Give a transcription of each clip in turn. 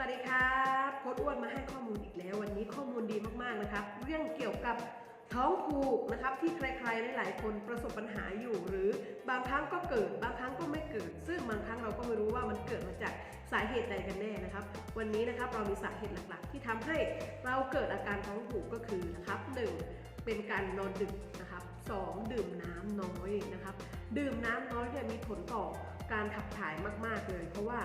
วัสดีครับโค้ดอ้วนมาให้ข้อมูลอีกแล้ว วันนี้ข้อมูลดีมากๆนะครับ เรื่องเกี่ยวกับท้องผูกนะครับที่ใครๆหลายๆคนประสบปัญหาอยู่ หรือบางครั้งก็เกิดบางครั้งก็ไม่เกิด ซึ่งบางครั้งเราก็ไม่รู้ว่ามันเกิดมาจากสาเหตุใดกันแน่นะครับ วันนี้นะครับเรามีสาเหตุหลักๆ ที่ทำให้เราเกิดอาการท้องผูกก็คือนะครับหนึ่งเป็นการนอนดึกนะครับสองดื่มน้ำน้อยนะครับ ดื่มน้ำน้อยเนี่ยมีผลต่อการขับถ่ายมาก ๆเลย เพราะว่า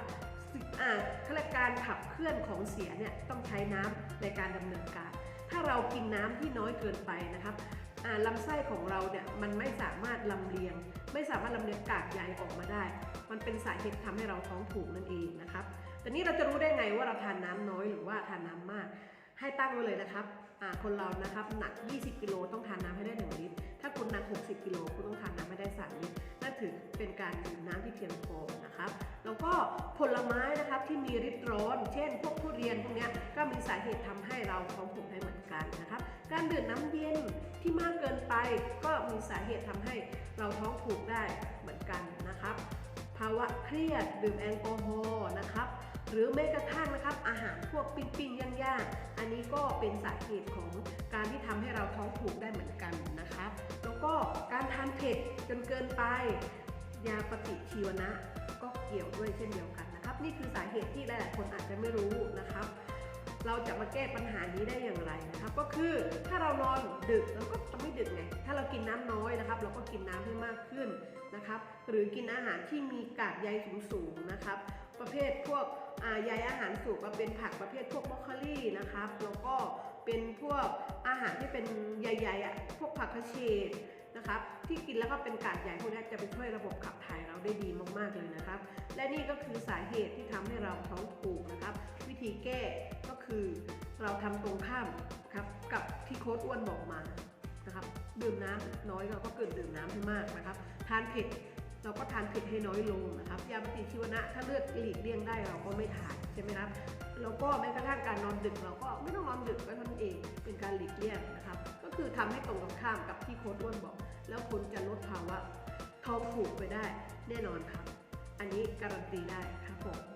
สิ่งอ่าขณะการขับเคลื่อนของเสียเนี่ยต้องใช้น้ำในการดำเนินการ ถ้าเรากินน้ำที่น้อยเกินไปนะครับอ่าลำไส้ของเราเนี่ยมันไม่สามารถลำเลียง ไม่สามารถลำเลียงกากใยออกมาได้ มันเป็นสาเหตุทำให้เราท้องผูกนั่นเองนะครับแต่นี้เราจะรู้ได้ไงว่าเราทานน้ำน้อยหรือว่าทานน้ำมาก ให้ตั้งไว้เลยนะครับคนเรานะครับหนัก 20 กิโลต้องทานน้ำให้ได้ 1 ลิตร ถ้าคุณหนัก 60 กิโลคุณต้องทานน้ำให้ได้ 3 ลิตร นั่นถือเป็นการดื่มน้ำที่เพียงพอนะครับ แล้วก็ผลไม้ ที่มีฤทธิ์ร้อน เช่น พวกทุเรียนพวกนี้ก็มีสาเหตุทำให้เราท้องผูกได้เหมือนกันนะครับ การดื่มน้ำเย็นที่มากเกินไปก็มีสาเหตุทำให้เราท้องผูกได้เหมือนกันนะครับ ภาวะเครียดดื่มแอลกอฮอล์นะครับหรือแม้กระทั่งนะครับอาหารพวกปิ้งปิ้งย่างย่างๆอันนี้ก็เป็นสาเหตุของการที่ทำให้เราท้องผูกได้เหมือนกันนะครับ แล้วก็การทานเผ็ดจนเกินไป ยาปฏิชีวนะก็เกี่ยวด้วยเช่นเดียวกัน นี่คือสาเหตุที่หลายๆคนอาจจะไม่รู้นะครับ เราจะมาแก้ปัญหานี้ได้อย่างไรนะครับ ก็คือถ้าเรานอนดึกเราก็จะไม่ดึกไงถ้าเรากินน้ำน้อยนะครับ เราก็กินน้ำให้มากขึ้นนะครับ หรือกินอาหารที่มีกากใยสูงๆนะครับ ประเภทพวกใยอาหารสูงก็เป็นผักประเภทพวกบรอกโคลีนะครับแล้วก็เป็นพวกอาหารที่เป็นใยๆอะพวกผักกระเฉด นะครับ ที่กินแล้วก็เป็นกากใยพวกนี้จะไปช่วยระบบขับถ่ายเราได้ดีมากๆเลยนะครับ และนี่ก็คือสาเหตุที่ทำให้เราท้องผูกนะครับ วิธีแก้ก็คือเราทำตรงข้ามครับกับที่โค้ดอ้วนบอกมานะครับดื่มน้ำน้อยเราก็เกินดื่มน้ำให้มากนะครับ ทานเผ็ดเราก็ทานเผ็ดให้น้อยลงนะครับ ยาปฏิชีวนะถ้าเลือกหลีกเลี่ยงได้เราก็ไม่ทานใช่ไหมครับแล้วก็แม้กระทั่งการนอนดึกเราก็ไม่ต้องนอนดึกก็ท่านั้นเองเป็นการหลีกเลี่ยงนะครับ ก็คือ ทำให้ตรงกับข้ามกับที่โค้ดอ้วนบอก แล้วคุณจะลดภาวะท้องผูกไปได้แน่นอนครับ อันนี้การันตีได้ครับผม